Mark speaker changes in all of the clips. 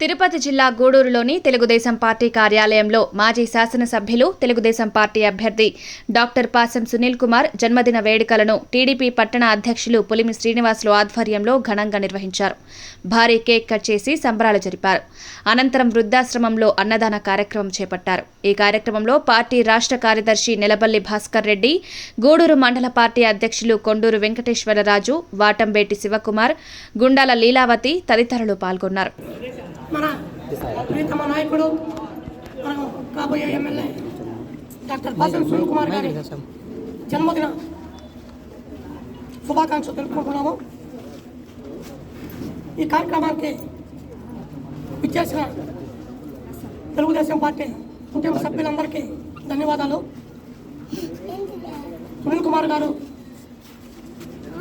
Speaker 1: తిరుపతి జిల్లా గూడూరులోని తెలుగుదేశం పార్టీ కార్యాలయంలో మాజీ శాసనసభ్యులు తెలుగుదేశం పార్టీ అభ్యర్థి డాక్టర్ పాసం సునీల్ కుమార్ జన్మదిన వేడుకలను టీడీపీ పట్టణ అధ్యక్షులు పులిమి శ్రీనివాసులు ఆధ్వర్యంలో ఘనంగా నిర్వహించారు. భారీ కేక్ కట్ చేసి సంబరాలు జరిపారు. అనంతరం వృద్ధాశ్రమంలో అన్నదాన కార్యక్రమం చేపట్టారు. ఈ కార్యక్రమంలో పార్టీ రాష్ట్ర కార్యదర్శి నెలబల్లి భాస్కర్ రెడ్డి గూడూరు మండల పార్టీ అధ్యక్షులు కొండూరు వెంకటేశ్వరరాజు వాటంబేటి శివకుమార్ గుండాల లీలావతి తదితరులు పాల్గొన్నారు.
Speaker 2: మన ప్రీతమ నాయకుడు మన కాబోయే ఎమ్మెల్యే డాక్టర్ సునీల్ కుమార్ గారి జన్మదిన శుభాకాంక్షలు తెలుపుకుంటున్నాము. ఈ కార్యక్రమానికి ఇచ్చేసిన తెలుగుదేశం పార్టీ కుటుంబ సభ్యులందరికీ ధన్యవాదాలు. సునీల్ కుమార్ గారు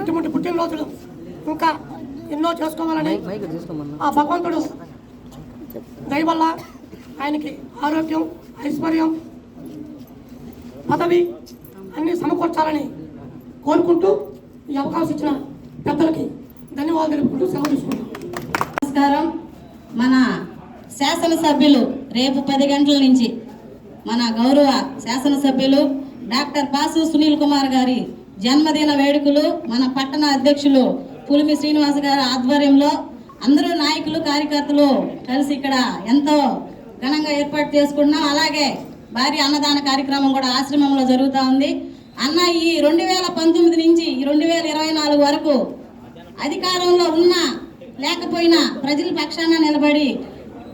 Speaker 2: ఇటువంటి పుట్టినరోజులు ఇంకా ఎన్నో చేసుకోవాలని ఆ భగవంతుడు దయవల్ల ఆయనకి ఆరోగ్యం ఐశ్వర్యం పదవి అన్ని సమకూర్చాలని కోరుకుంటూ ఈ అవకాశం ఇచ్చిన పెద్దలకి ధన్యవాదాలు తెలుపుకుంటూ సెలవు తీసుకుంటాం
Speaker 3: నమస్కారం. మన శాసనసభ్యులు రేపు పది గంటల నుంచి మన గౌరవ శాసనసభ్యులు డాక్టర్ బాసు సునీల్ కుమార్ గారి జన్మదిన వేడుకలు మన పట్టణ అధ్యక్షులు పులిమి శ్రీనివాస్ గారి ఆధ్వర్యంలో అందరూ నాయకులు కార్యకర్తలు కలిసి ఇక్కడ ఎంతో ఘనంగా ఏర్పాటు చేసుకున్నాం అలాగే భారీ అన్నదాన కార్యక్రమం కూడా ఆశ్రమంలో జరుగుతూ ఉంది. అన్న ఈ రెండు వేల పంతొమ్మిది నుంచి ఈ రెండు వేల ఇరవై నాలుగు వరకు అధికారంలో ఉన్నా లేకపోయినా ప్రజల పక్షాన నిలబడి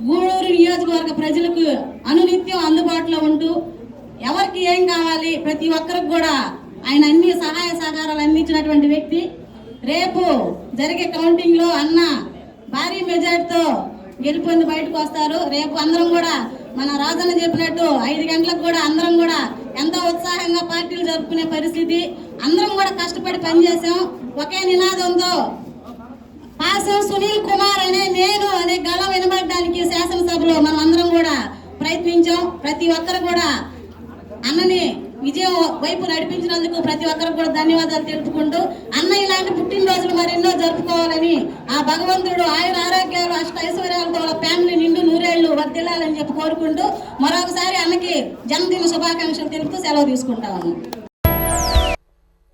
Speaker 3: గూడూరు నియోజకవర్గ ప్రజలకు అనునిత్యం అందుబాటులో ఉంటూ ఎవరికి ఏం కావాలి ప్రతి ఒక్కరికి కూడా ఆయన అన్ని సహాయ సహకారాలు అందించినటువంటి వ్యక్తి. రేపు జరిగే కౌంటింగ్లో అన్న భారీ మెజార్టీతో గెలుపొంది బయటకు వస్తారు. రేపు అందరం కూడా మన రాజన్న చెప్పినట్టు ఐదు గంటలకు కూడా అందరం కూడా ఎంతో ఉత్సాహంగా పార్టీలు జరుపుకునే పరిస్థితి. అందరం కూడా కష్టపడి పనిచేసాం ఒకే నినాదంతో పాసం సునీల్ కుమార్ అనే నేను అనే గళం వినబడడానికి శాసనసభలో మనం అందరం కూడా ప్రయత్నించాం. ప్రతి ఒక్కరు కూడా అన్నని విజయం వైపు నడిపించినందుకు ప్రతి ఒక్కరికి కూడా ధన్యవాదాలు తెలుపుకుంటూ అన్న ఇలాంటి పుట్టినరోజులు మరెన్నో జరుపుకో భగవంతుడు ఆయన ఆరోగ్యాలు అష్ట ఐశ్వర్యాలతో వాళ్ళ ఫ్యామిలీ నిండు నూరేళ్ళు వర్దిల్లాలని చెప్పి కోరుకుంటూ మరొకసారి అన్నకి జన్మదిన శుభాకాంక్షలు తెలుపుతూ సెలవు తీసుకుంటాము.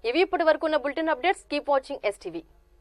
Speaker 4: ఇవి ఇప్పటి వరకు ఉన్న bulletin updates. Keep watching STV